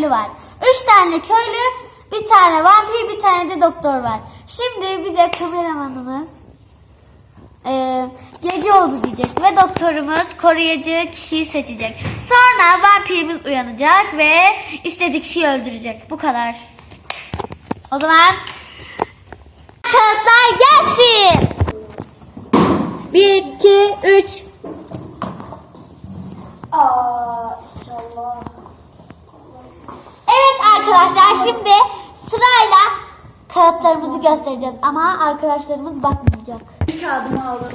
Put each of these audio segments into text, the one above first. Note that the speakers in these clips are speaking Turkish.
köylü var. Üç tane köylü, bir tane vampir, bir tane de doktor var. Şimdi bize kameramanımız e, gece oldu diyecek ve doktorumuz koruyucu kişiyi seçecek. Sonra vampirimiz uyanacak ve istediği kişiyi öldürecek. Bu kadar. O zaman kağıtlar gelsin. 1, 2, 3. Aa, inşallah. Arkadaşlar şimdi sırayla kağıtlarımızı göstereceğiz ama arkadaşlarımız bakmayacak. Kağıdımı aldım.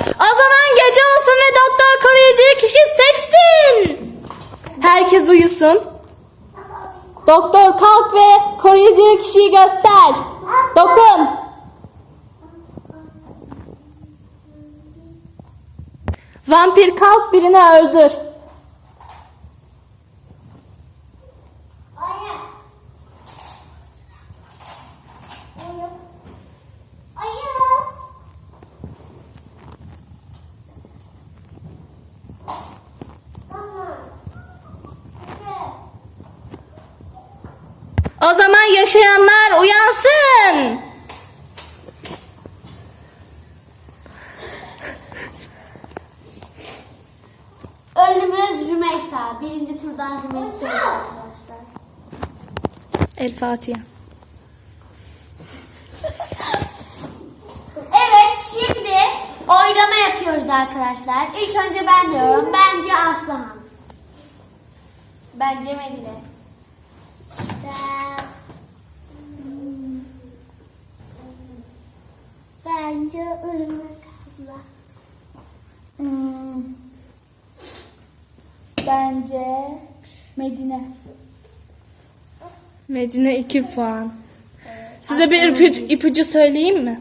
O zaman gece olsun ve doktor koruyucu kişi seçsin. Herkes uyusun. Doktor kalk ve koruyucu kişiyi göster. Dokun. Vampir kalk birini öldür. O zaman yaşayanlar uyansın. Ölümüz Rümeysa. Birinci turdan Rümeysa arkadaşlar. El Fatiha. Evet şimdi oylama yapıyoruz arkadaşlar. İlk önce ben diyorum. Bence Aslıhan. Bence Medine. Ben... Bence Irmak abla. Hmm. Bence Medine. Medine 2 puan. Size bir ipucu, ipucu söyleyeyim mi?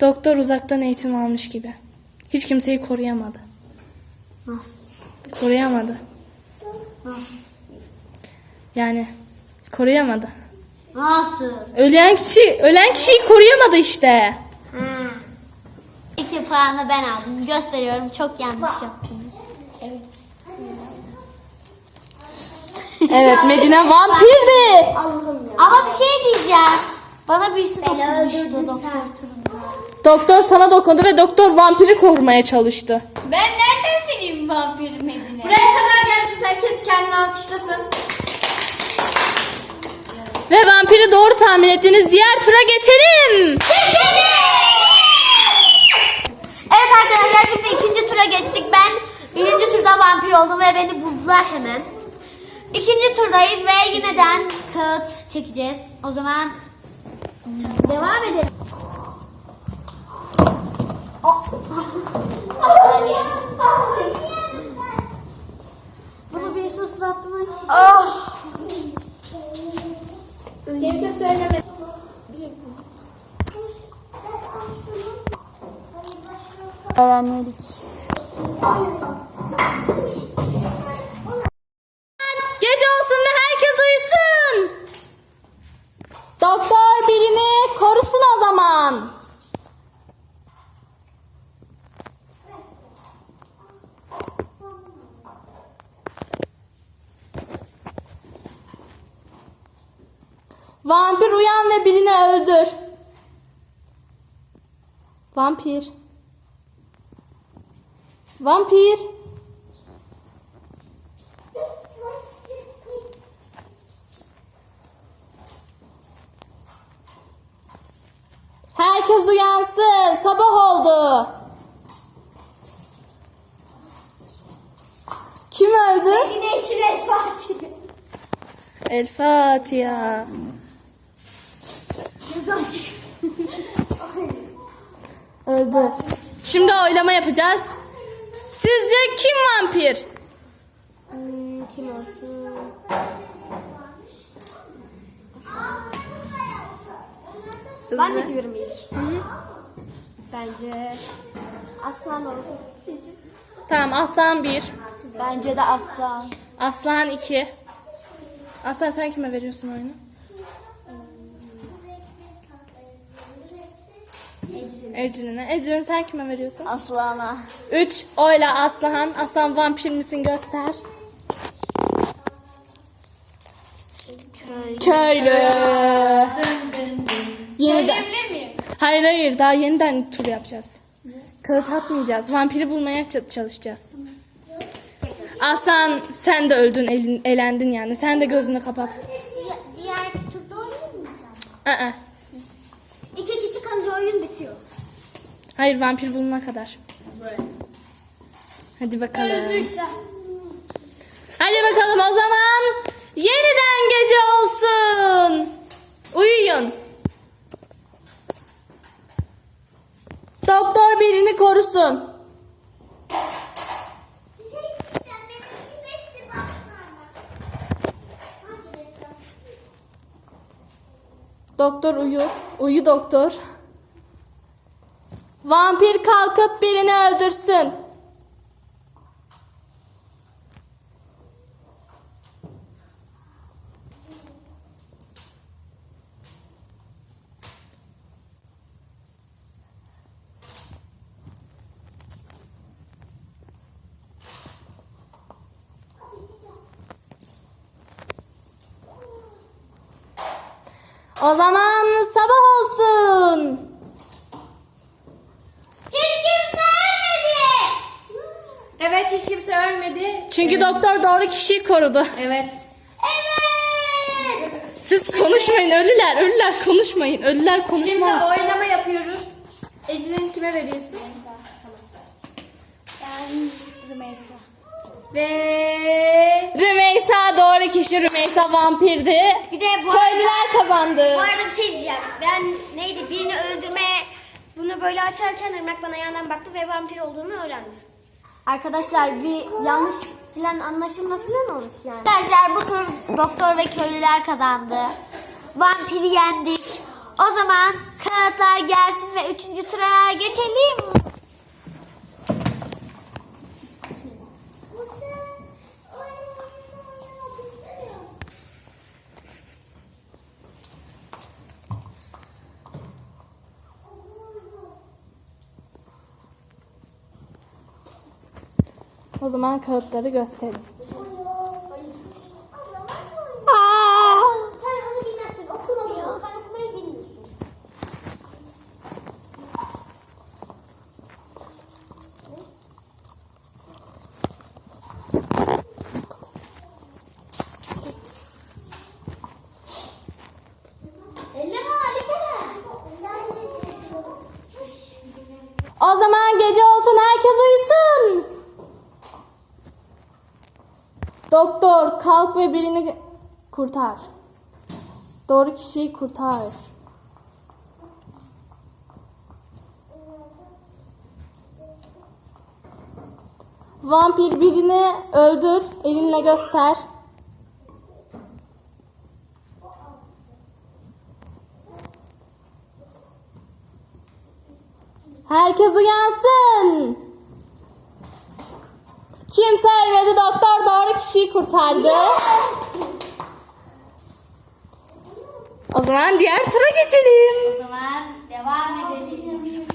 Doktor uzaktan eğitim almış gibi. Hiç kimseyi koruyamadı. Nasıl? Koruyamadı. Nasıl? Yani koruyamadı. Nasıl? Ölen kişi, ölen kişiyi koruyamadı işte. Ha. İki puanı ben aldım. Gösteriyorum. Çok yanlış yaptınız. Evet. Evet Medine vampirdi. Ama bir şey diyeceğim. Bana birisi dokunmuştu doktor turunda. Doktor sana dokundu ve doktor vampiri korumaya çalıştı. Ben nereden bileyim vampir Medine? Buraya kadar geldiniz. Herkes kendini alkışlasın. Ve vampiri doğru tahmin ettiniz. Diğer tura geçelim. Evet arkadaşlar şimdi ikinci tura geçtik. Ben birinci turda vampir oldum ve beni buldular hemen. İkinci turdayız ve yineden kağıt çekeceğiz. O zaman Öğrenmedik. Gece olsun ve herkes uyusun. Doktor birini korusun o zaman. Vampir uyan ve birini öldür. Vampir. Vampir. Herkes uyansın. Sabah oldu. Kim öldü? Yine Fatih. El Fatiha. Yüzü açık. Öldü. Şimdi oylama yapacağız. Sizce kim vampir? Hmm, kim olsun? Ben de diyorum ilk. Bence aslan olsun. Siz Tamam aslan 1. Bence de aslan. Aslan 2. Aslan sen kime veriyorsun oyunu? Ecrin'e. Ecrin sen kime veriyorsun? Aslana. 3 oyla Aslan. Aslan vampir misin göster. Köylü. Yeniden. miyim? Hayır hayır daha yeniden tur yapacağız. Kağıt atmayacağız. Vampiri bulmaya çalışacağız. Aslan sen de öldün elin, elendin yani. Sen de gözünü kapat. Diğer turda mu? Aa, İki kişi kalınca oyun bitiyor. Hayır vampir buluna kadar. Hadi bakalım. Hadi bakalım o zaman yeniden gece olsun. Uyuyun. Doktor birini korusun. Doktor uyu. Uyu doktor. Vampir kalkıp birini öldürsün. O zaman sabah olsun. Hiç kimse ölmedi. Evet hiç kimse ölmedi. Çünkü doktor doğru kişiyi korudu. Evet. Evet. Siz konuşmayın ölüler, ölüler konuşmayın. Ölüler Şimdi konuşmaz. oylama yapıyoruz. Ecrin kime veriyorsun? Ben Rümeysa. Ve Rümeysa doğru kişi Rümeysa vampirdi. Bir de bu arada, Köylüler kazandı. bu arada bir şey diyeceğim. Ben neydi birini öldürmeye bunu böyle açarken Irmak bana yandan baktı ve vampir olduğumu öğrendi. Arkadaşlar bir yanlış filan anlaşılma filan olmuş yani. Arkadaşlar bu tur doktor ve köylüler kazandı. Vampiri yendik. O zaman kağıtlar gelsin ve üçüncü tura geçelim. O zaman kağıtları gösterin. Sen onu dinlersin. Okuma Sen okumayı bilmiyorsun. Elleme Ali Kerem. O zaman gece olsun herkes uyusun. Doktor kalk ve birini kurtar. Doğru kişiyi kurtar. Vampir birini öldür, elinle göster. Herkes uyansın. Kimse ölmedi. Doktor doğru kişiyi kurtardı. O zaman diğer tura geçelim. O zaman devam edelim.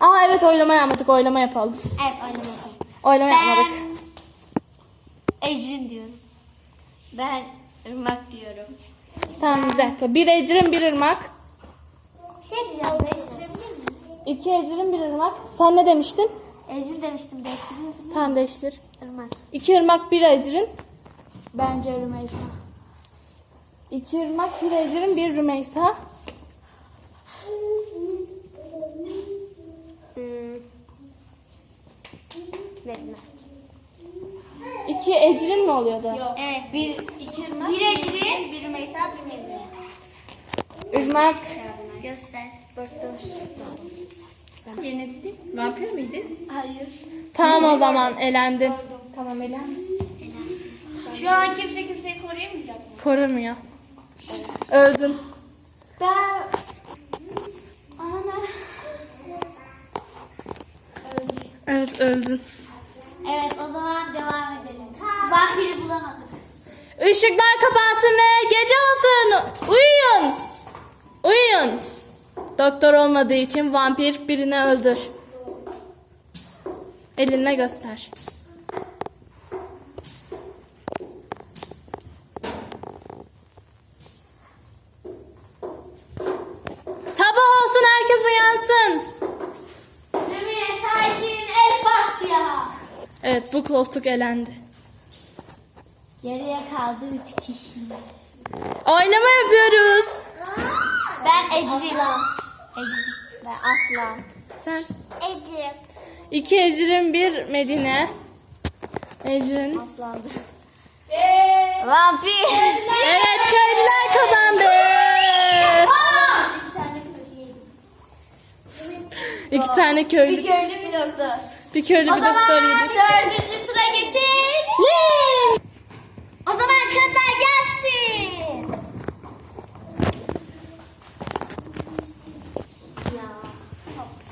Aa evet oylama yapmadık. Oylama yapalım. Evet oynamak. Oylama yapmadık. Ben Ecrin diyorum. Ben Irmak diyorum. Tamam bir dakika. Bir Ecrin bir ırmak. Bir şey diyeceğim. İki Ecrin bir ırmak. Sen ne demiştin? Ecrin demiştim. Değiştirebilir miyim? Tamam değiştir. Irmak. İki ırmak bir Ecrin. bence Rümeysa. İki ırmak bir Ecrin bir Rümeysa. Vermez. İki Ecrin mi oluyordu? Evet. Bir, iki Irmak. Bir Ecrin. Bir Rümeysa. Bir Nevri. Irmak. Göster. Doktor. Yenildi. Vampir miydin? Hayır. Tamam o zaman elendin. Tamam Elen. Şu an kimse kimseyi koruyamayacak. Korumuyor. Öldün. Ben... Ana. Evet öldün. O zaman devam edelim. Vampiri bulamadık. Işıklar kapansın ve gece olsun. Uyuyun. Uyuyun. Doktor olmadığı için vampir birini öldür. Elinle göster. Sabah olsun herkes uyansın. Evet bu koltuk elendi. Geriye kaldı üç kişi. Oylama yapıyoruz. Ben Ecrin. Ecrin. Ben Aslan. Sen Ecrin. iki Ecrin bir Medine. Ecrin. Aslandı. Vampir. Evet köylüler kazandı. İki tane İki tane Bir köylü. köylü bir doktor. Bir köylü O bir zaman doktor yedik. dördüncü tura geçelim. O zaman kızlar gelsin. Kağıtları gösterin. O zaman akşam olsun herkes uyusun.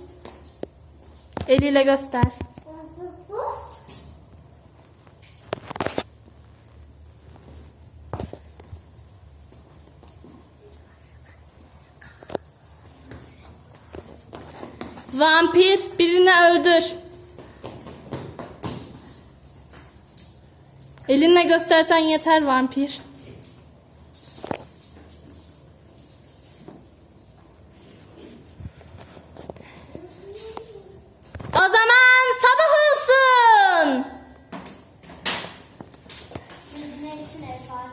Eliyle göster. Vampir birini öldür. Elinle göstersen yeter vampir.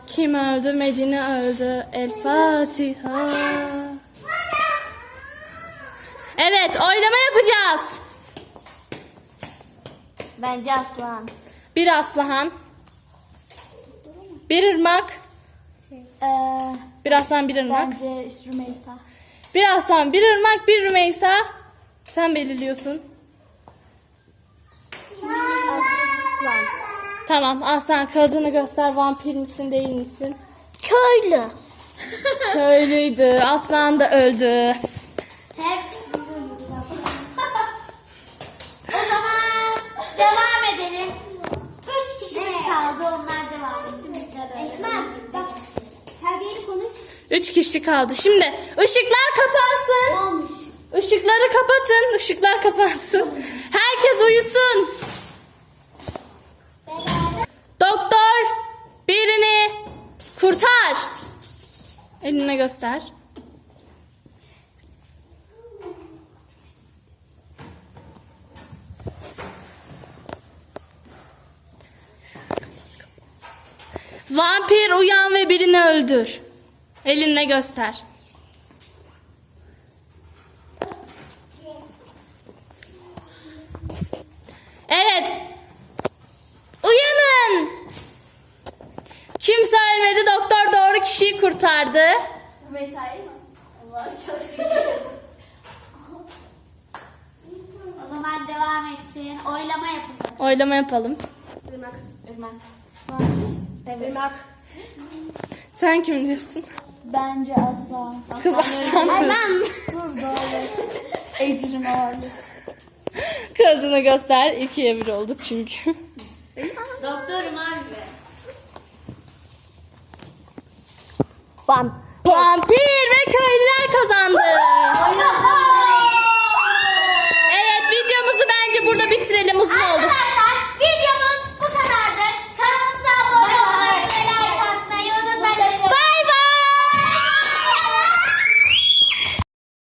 Kim öldü? Medine öldü. El Fatiha. Evet, oylama yapacağız. Bence Aslan. Bir Aslıhan. Bir ırmak. Ee, Bir aslan, bir ırmak. bence Rümeysa. Bir aslan, bir ırmak, bir Rümeysa. Sen belirliyorsun. Aslan. Tamam, aslan kağıdını göster. Vampir misin, değil misin? Köylü. Köylüydü. Aslan da öldü. Hep o zaman devam edelim. Üç kişimiz kaldı. Onlar devam etsin. Biz de böyle. Esma bak. Terbiyeli konuş. Üç kişi kaldı. Şimdi ışıklar kapansın. Olmuş. Işıkları kapatın. Işıklar kapansın. Herkes uyusun. Eline göster. Vampir uyan ve birini öldür. Elinle göster. Evet. Uyanın. Kimse ölmedi. Doktor doğru kişiyi kurtardı. Rümeysa'yı mı? Allah çok şükür. o zaman devam etsin. Oylama yapın. Oylama yapalım. Irmak. Irmak. Evet. Sen kim diyorsun? Bence Aslan. Kız aslan. Dur doğru. Ecrin olabilir. Kağıdını göster. İkiye bir oldu çünkü. Doktorum abi Vampir. Vampir ve köylüler kazandı. evet videomuzu bence burada bitirelim uzun olduk.